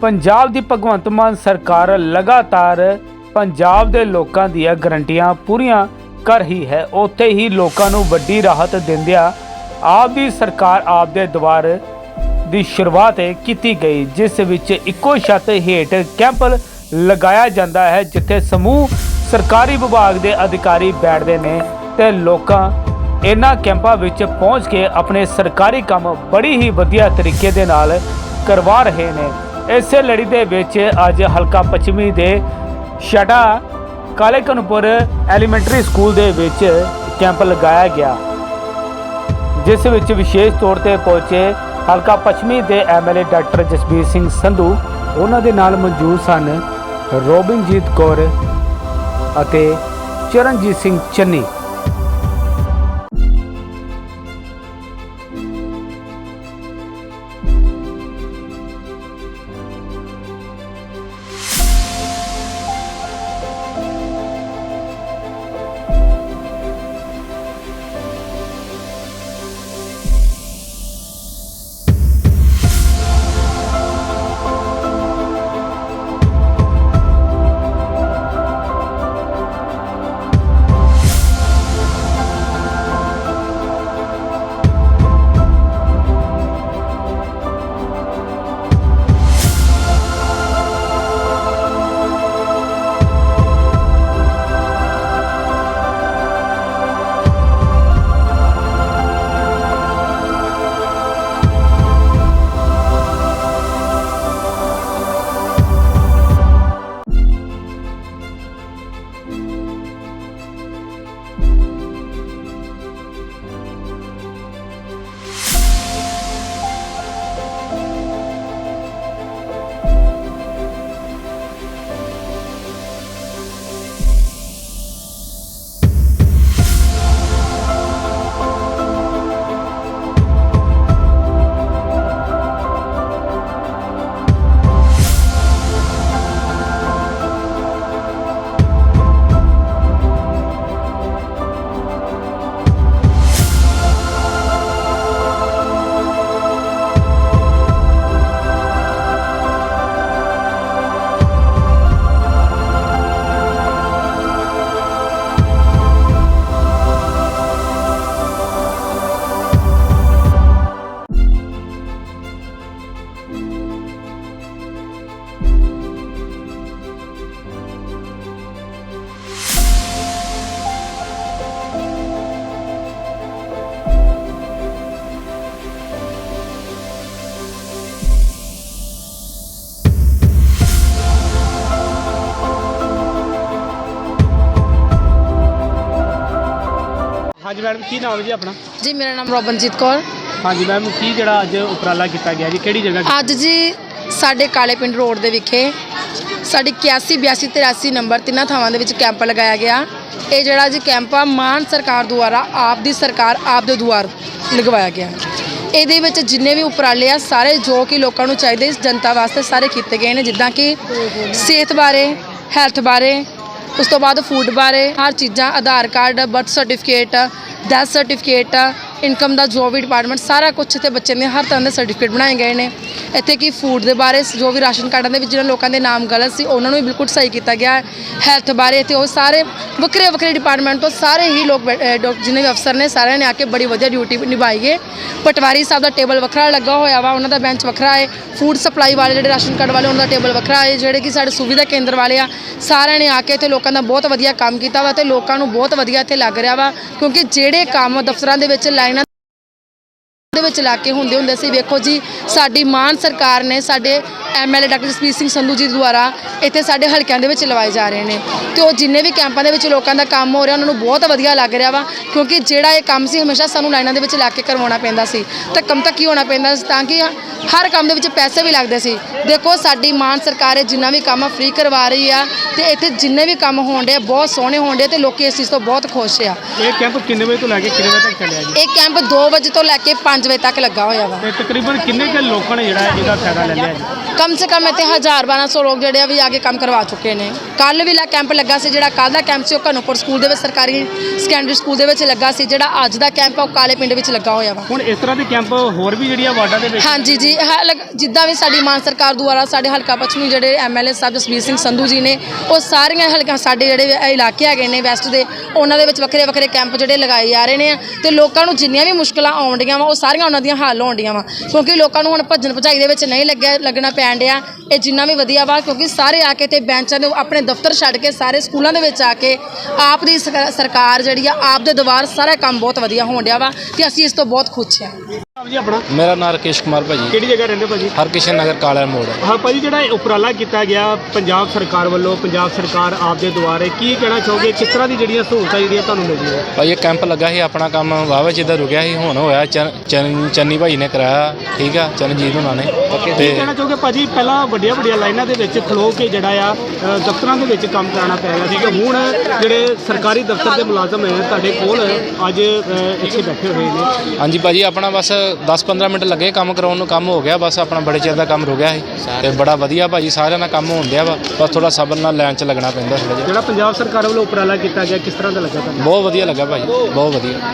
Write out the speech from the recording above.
ਪੰਜਾਬ ਦੀ ਭਗਵੰਤ ਮਾਨ ਸਰਕਾਰ ਲਗਾਤਾਰ ਪੰਜਾਬ ਦੇ ਲੋਕਾਂ ਦੀਆਂ ਗਰੰਟੀਆਂ ਪੂਰੀਆਂ ਕਰ ਰਹੀ ਹੈ। ਉੱਥੇ ਹੀ ਲੋਕਾਂ ਨੂੰ ਵੱਡੀ ਰਾਹਤ ਦਿੰਦਿਆਂ ਆਪ ਦੀ ਸਰਕਾਰ ਆਪ ਦੇ ਦੁਆਰ ਦੀ ਸ਼ੁਰੂਆਤ ਕੀਤੀ ਗਈ, ਜਿਸ ਵਿੱਚ ਇੱਕੋ ਛੱਤ ਹੇਠ ਕੈਂਪ ਲਗਾਇਆ ਜਾਂਦਾ ਹੈ, ਜਿੱਥੇ ਸਮੂਹ ਸਰਕਾਰੀ ਵਿਭਾਗ ਦੇ ਅਧਿਕਾਰੀ ਬੈਠਦੇ ਨੇ ਤੇ ਲੋਕਾਂ ਇਹਨਾਂ ਕੈਂਪਾਂ ਵਿੱਚ ਪਹੁੰਚ ਕੇ ਆਪਣੇ ਸਰਕਾਰੀ ਕੰਮ ਬੜੀ ਹੀ ਵਧੀਆ ਤਰੀਕੇ ਦੇ ਨਾਲ ਕਰਵਾ ਰਹੇ ਨੇ। ਇਸੇ ਲੜੀ ਦੇ ਵਿੱਚ ਅੱਜ ਹਲਕਾ ਪੱਛਮੀ ਦੇ ਛਟਾ ਕਾਲੇ ਕਨਪੁਰ ਐਲੀਮੈਂਟਰੀ ਸਕੂਲ ਦੇ ਵਿੱਚ ਕੈਂਪ ਲਗਾਇਆ ਗਿਆ, ਜਿਸ ਵਿੱਚ ਵਿਸ਼ੇਸ਼ ਤੌਰ ਤੇ ਪਹੁੰਚੇ ਹਲਕਾ ਪੱਛਮੀ ਦੇ ਐਮਐਲਏ ਡਾਕਟਰ ਜਸਬੀਰ ਸਿੰਘ ਸੰਧੂ, ਉਹਨਾਂ ਦੇ ਨਾਲ ਮੌਜੂਦ ਸਨ ਰੋਬਿਨਜੀਤ ਕੌਰ ਅਤੇ ਚਰਨਜੀਤ ਸਿੰਘ ਚੰਨੀ। ਹਾਂਜੀ ਮੈਡਮ ਕੀ ਨਾਮ ਹੈ ਜੀ ਆਪਣਾ? ਜੀ ਮੇਰਾ ਨਾਮ ਰੋਬਨਜੀਤ ਕੌਰ। ਹਾਂਜੀ ਮੈਮ ਕੀ ਜਿਹੜਾ ਅੱਜ ਉਪਰਾਲਾ ਕੀਤਾ ਗਿਆ ਜੀ? ਕਿਹੜੀ ਜਗ੍ਹਾ ਅੱਜ ਜੀ ਸਾਡੇ ਕਾਲੇ ਪਿੰਡ ਰੋਡ ਦੇ ਵਿਖੇ ਸਾਡੀ 81 82 83 ਨੰਬਰ ਤਿੰਨਾਂ ਥਾਵਾਂ ਦੇ ਵਿੱਚ ਕੈਂਪ ਲਗਾਇਆ ਗਿਆ। ਇਹ ਜਿਹੜਾ ਜੀ ਕੈਂਪ ਆ ਮਾਨ ਸਰਕਾਰ ਦੁਆਰਾ ਆਪ ਦੀ ਸਰਕਾਰ ਆਪ ਦੇ ਦੁਆਰ ਲਗਵਾਇਆ ਗਿਆ। ਇਹਦੇ ਵਿੱਚ ਜਿੰਨੇ ਵੀ ਉਪਰਾਲੇ ਆ ਸਾਰੇ ਜੋ ਕਿ ਲੋਕਾਂ ਨੂੰ ਚਾਹੀਦੇ ਜਨਤਾ ਵਾਸਤੇ ਸਾਰੇ ਕੀਤੇ ਗਏ ਨੇ ਜਿੱਦਾਂ ਕਿ ਸਿਹਤ ਬਾਰੇ ਹੈਲਥ ਬਾਰੇ ਉਸ ਤੋਂ ਬਾਅਦ ਫੂਡ ਬਾਰੇ ਹਰ ਚੀਜ਼ਾਂ Aadhaar card birth certificate death certificate income ਦਾ ਜੋ ਵੀ ਡਿਪਾਰਟਮੈਂਟ ਸਾਰਾ ਕੁਝ ਇੱਥੇ ਬੱਚੇ ਦੇ ਹਰ ਤਰ੍ਹਾਂ ਦੇ ਸਰਟੀਫਿਕੇਟ ਬਣਾਏ ਗਏ ਨੇ। ਇੱਥੇ ਕੀ ਫੂਡ ਦੇ ਬਾਰੇ ਜੋ ਵੀ ਰਾਸ਼ਨ ਕਾਰਡਾਂ ਦੇ ਵਿੱਚ ਜਿਹਨਾਂ ਲੋਕਾਂ ਦੇ ਨਾਮ ਗਲਤ ਸੀ, ਉਹਨਾਂ ਨੂੰ ਵੀ ਬਿਲਕੁਲ ਸਹੀ ਕੀਤਾ ਗਿਆ ਹੈਲਥ ਬਾਰੇ ਇੱਥੇ ਉਹ ਸਾਰੇ ਵੱਖਰੇ ਵੱਖਰੇ ਡਿਪਾਰਟਮੈਂਟ ਤੋਂ ਸਾਰੇ ਹੀ ਲੋਕ ਬੈ- ਜਿੰਨੇ ਵੀ ਅਫਸਰ ਨੇ ਸਾਰਿਆਂ ਨੇ ਆ ਕੇ ਬੜੀ ਵਧੀਆ ਡਿਊਟੀ ਨਿਭਾਈ ਹੈ। ਪਟਵਾਰੀ ਸਾਹਿਬ ਦਾ ਟੇਬਲ ਵੱਖਰਾ ਲੱਗਾ ਹੋਇਆ ਵਾ, ਉਹਨਾਂ ਦਾ ਬੈਂਚ ਵੱਖਰਾ ਹੈ। ਫੂਡ ਸਪਲਾਈ ਵਾਲੇ ਜਿਹੜੇ ਰਾਸ਼ਨ ਕਾਰਡ ਵਾਲੇ, ਉਹਨਾਂ ਦਾ ਟੇਬਲ ਵੱਖਰਾ ਹੈ। ਜਿਹੜੇ ਕਿ ਸਾਡੇ ਸੁਵਿਧਾ ਕੇਂਦਰ ਵਾਲੇ ਆ, ਸਾਰਿਆਂ ਨੇ ਆ ਕੇ ਇੱਥੇ ਲੋਕਾਂ ਦਾ ਬਹੁਤ ਵਧੀਆ ਕੰਮ ਕੀਤਾ ਵਾ ਤੇ ਲੋਕਾਂ ਨੂੰ ਬਹੁਤ ਵਧੀਆ ਇੱਥੇ ਲੱਗ ਰਿਹਾ ਵਾ। ਕਿਉਂਕਿ ਜਿਹੜੇ ਕੰਮ ਦਫ਼ਤਰਾਂ ਦੇ ਵਿੱਚ ਲਾਈਨਾਂ ਵਿੱਚ ਲਾ ਕੇ ਹੁੰਦੇ ਹੁੰਦੇ ਸੀ। ਵੇਖੋ ਜੀ ਸਾਡੀ ਮਾਨ ਸਰਕਾਰ ਨੇ ਸਾਡੇ ਐਮਐਲਏ ਡਾਕਟਰ ਜਸਪੀਰ ਸਿੰਘ ਸੰਧੂ ਜੀ ਦੁਆਰਾ ਇੱਥੇ ਸਾਡੇ ਹਲਕਿਆਂ ਦੇ ਵਿੱਚ ਲਵਾਏ ਜਾ ਰਹੇ ਨੇ। ਤੇ ਉਹ ਜਿੰਨੇ ਵੀ ਕੈਂਪਾਂ ਦੇ ਵਿੱਚ ਲੋਕਾਂ ਦਾ ਕੰਮ ਹੋ ਰਿਹਾ ਉਹਨਾਂ ਨੂੰ ਬਹੁਤ ਵਧੀਆ ਲੱਗ ਰਿਹਾ ਵਾ ਕਿਉਂਕਿ ਜਿਹੜਾ ਇਹ ਕੰਮ ਸੀ ਹਮੇਸ਼ਾ ਸਾਨੂੰ ਲਾਈਨਾਂ ਦੇ ਵਿੱਚ ਲਾ ਕੇ ਕਰਵਾਉਣਾ ਪੈਂਦਾ ਸੀ। ਤੇ ਕੰਮ ਤੱਕ ਹੀ ਹੋਣਾ ਪੈਂਦਾ ਸੀ ਤਾਂ ਕਿ ਹਰ ਕੰਮ ਦੇ ਵਿੱਚ ਪੈਸੇ ਵੀ ਲੱਗਦੇ ਸੀ। ਦੇਖੋ ਸਾਡੀ ਮਾਨ ਸਰਕਾਰ ਹੈ ਜਿੰਨਾ ਵੀ ਕੰਮ ਫ੍ਰੀ ਕਰਵਾ ਰਹੀ ਆ ਤੇ ਇੱਥੇ ਜਿੰਨੇ ਵੀ ਕੰਮ ਹੋਣ ਡੇ ਬਹੁਤ ਸੋਹਣੇ ਹੋਣ ਡੇ ਤੇ ਲੋਕੀ ਇਸ ਚੀਜ਼ ਤੋਂ ਬਹੁਤ ਖੁਸ਼ ਆ। ਇਹ ਕੈਂਪ ਕਿੰਨੇ ਵਜੇ ਤੋਂ ਲੈ ਕੇ ਕਿੰਨੇ ਵਜੇ ਤੱਕ ਚੱਲਿਆ ਜੀ? ਇਹ ਕੈਂਪ 2 ਵਜੇ ਤੋਂ ਲੈ ਕੇ 5 ਵਜੇ ਤੱਕ ਲੱਗਾ ਹੋਇਆ ਵਾ। ਤੇ ਤਕਰੀਬਨ ਕਿੰਨੇ ਕੁ ਲੋਕਾਂ ਨੇ ਜਿਹੜਾ ਇਹਦਾ ਫਾਇਦਾ ਲੈ ਲਿਆ ਜੀ? ਕਮ ਸੇ ਕਮ ਇੱਥੇ 1000 1200 ਲੋਕ ਜਿਹੜੇ ਆ ਵੀ ਆ ਕੇ ਕੰਮ ਕਰਵਾ ਚੁੱਕੇ ਨੇ ਕੱਲ ਵੀ ਲਾ ਕੈਂਪ ਲੱਗਾ ਸੀ ਜਿਹੜਾ ਕੱਲ ਦਾ ਕੈਂਪ ਸੀ ਉਹ ਘਨੋਪੁਰ ਸਕੂਲ ਦੇ ਵਿੱਚ ਸਰਕਾਰੀ ਸੈਕੰਡਰੀ ਸਕੂਲ ਦੇ ਵਿੱਚ ਲੱਗਾ ਸੀ ਜਿਹੜਾ ਅੱਜ ਦਾ ਕੈਂਪ ਆ ਉਹ ਕਾਲੇ ਪਿੰਡ ਵਿੱਚ ਲੱਗਾ ਹੋਇਆ ਵਾ ਹੁਣ ਇਸ ਤਰ੍ਹਾਂ ਦੇ ਕੈਂਪ ਹੋਰ ਵੀ ਜਿਹੜੀਆਂ ਵਾਰਡਾਂ ਦੇ ਵਿੱਚ ਹਾਂਜੀ ਜੀ ਜਿੱਦਾਂ ਵੀ ਸਾਡੀ ਮਾਨ ਸਰਕਾਰ ਦੁਆਰਾ ਸਾਡੇ ਹਲਕਾ ਪੱਛਮੀ ਜਿਹੜੇ ਐਮਐਲਏ ਸਾਹਿਬ ਜਸਵੀਰ ਸਿੰਘ ਸੰਧੂ ਜੀ ਨੇ ਉਹ ਸਾਰੀਆਂ ਹਲਕਾ ਸਾਡੇ ਜਿਹੜੇ ਇਲਾਕੇ ਹੈਗੇ ਨੇ ਵੈਸਟ ਦੇ ਉਹਨਾਂ ਦੇ ਵਿੱਚ ਵੱਖਰੇ ਵੱਖਰੇ ਕੈਂਪ ਜਿਹੜੇ ਲਗਾਏ ਜਾ ਰਹੇ ਨੇ ਤੇ ਲੋਕਾਂ ਨੂੰ ਜਿੰਨੀਆਂ ਵੀ ਮੁਸ਼ਕਲਾਂ ਆਉਂਦੀਆਂ ਵਾ ਉਹ ਸਾਰੀਆਂ ਉਹਨਾਂ ਦੀਆਂ ਹੱਲ ਹੋਣਡੀਆਂ ਵਾ ਕਿਉਂਕਿ ਲੋਕਾਂ ਨੂੰ ਹੁਣ ਭੱਜਣ ਭਜਾਈ ਦੇ ਵਿੱਚ ਨਹੀਂ ਲੱਗਿਆ ਲੱਗਣਾ ਪੈਣ ਡਿਆ। ਇਹ ਜਿੰਨਾ ਵੀ ਵਧੀਆ ਵਾ, ਕਿਉਂਕਿ ਸਾਰੇ ਆ ਕੇ ਤੇ ਬੈਂਚਾਂ ਦੇ ਆਪਣੇ ਦਫ਼ਤਰ ਛੱਡ ਕੇ ਸਾਰੇ ਸਕੂਲਾਂ ਦੇ ਵਿੱਚ ਆ ਕੇ ਆਪ ਦੀ ਸਰਕਾਰ ਜਿਹੜੀ ਆ, ਆਪ ਦੇ ਦੁਆਰ ਸਾਰਾ ਕੰਮ ਬਹੁਤ ਵਧੀਆ ਹੋਣ ਡਿਆ ਵਾ ਤੇ ਅਸੀਂ ਇਸ ਤੋਂ ਬਹੁਤ ਖੁਸ਼ ਹਾਂ। ਜੀ ਆਪਣਾ? ਮੇਰਾ ਨਾਮ ਰਕੇਸ਼ ਕੁਮਾਰ ਭਾਜੀ। ਕਿਹੜੀ ਜਗ੍ਹਾ ਰਹਿੰਦੇ ਭਾਜੀ? ਹਰਕਿਸ਼ਨ ਨਗਰ ਕਾਲਾ ਮੋੜ। ਹਾਂ ਭਾਜੀ ਜਿਹੜਾ ਇਹ ਉਪਰਾਲਾ ਕੀਤਾ ਗਿਆ ਪੰਜਾਬ ਸਰਕਾਰ ਵੱਲੋਂ ਪੰਜਾਬ ਸਰਕਾਰ ਆਪ ਦੇ ਦੁਆਰੇ ਕੀ ਕਹਿਣਾ ਚਾਹੋਗੇ? ਕਿਸ ਤਰ੍ਹਾਂ ਦੀ ਜਿਹੜੀਆਂ ਸਹੂਲਤਾਂ ਜਿਹੜੀਆਂ ਤੁਹਾਨੂੰ ਮਿਲਦੀਆਂ ਭਾਈ ਇਹ ਕੈਂਪ ਲੱਗਾ ਸੀ ਆਪਣਾ ਕੰਮ ਵਾਵਾ ਜਿੱਦਾਂ ਰੁਕਿਆ ਸੀ ਹੁਣ ਹੋਇਆ ਚੰਨੀ ਭਾਈ ਨੇ ਕਰਾਇਆ ਠੀਕ ਆ ਚਰਨਜੀਤ ਉਹਨਾਂ ਨੇ। ਕੀ ਤੇ ਕਹਿਣਾ ਚਾਹੋਗੇ ਭਾਜੀ? ਪਹਿਲਾਂ ਵੱਡੀਆਂ ਵੱਡੀਆਂ ਲਾਈਨਾਂ ਦੇ ਵਿੱਚ ਖਲੋ ਕੇ ਜਿਹੜਾ ਆ ਅ, ਦਫ਼ਤਰਾਂ ਦੇ ਵਿੱਚ ਕੰਮ ਕਰਾਉਣਾ ਪੈ ਰਿਹਾ ਸੀ ਕਿ ਹੁਣ ਜਿਹੜੇ ਸਰਕਾਰੀ ਦਫ਼ਤਰ ਦੇ ਮੁਲਾਜ਼ਮ ਹੈ ਤੁਹਾਡੇ ਕੋਲ ਅੱਜ ਅ, ਇੱਥੇ ਬੈਠੇ ਹੋਏ ਨੇ। ਹਾਂਜੀ ਭਾਜੀ ਆਪਣਾ ਬਸ 10-15 ਮਿੰਟ ਲੱਗੇ ਕੰਮ ਕਰਾਉਣ ਨੂੰ ਕੰਮ ਹੋ ਗਿਆ ਬਸ ਆਪਣਾ ਬੜੇ ਚਿਰ ਦਾ ਕੰਮ ਰੁਕਿਆ ਸੀ। ਤੇ ਬੜਾ ਵਧੀਆ ਭਾਜੀ ਸਾਰਿਆਂ ਦਾ ਕੰਮ ਹੋਣ ਡਿਆ ਵਾ ਬਸ ਥੋੜਾ ਸਬਰ ਨਾਲ ਲਾਈਨ 'ਚ ਲੱਗਣਾ ਪੈਂਦਾ ਥੋੜਾ ਜਿਹਾ। ਜਿਹੜਾ ਪੰਜਾਬ ਸਰਕਾਰ ਵੱਲੋਂ ਉਪਰਾਲਾ ਕੀਤਾ ਗਿਆ ਕਿਸ ਤਰ੍ਹਾਂ ਦਾ ਲੱਗਾ ਤੁਹਾਨੂੰ? ਬਹੁਤ ਵਧੀਆ ਲੱਗਾ ਭਾਜੀ ਬਹੁਤ ਵਧੀਆ।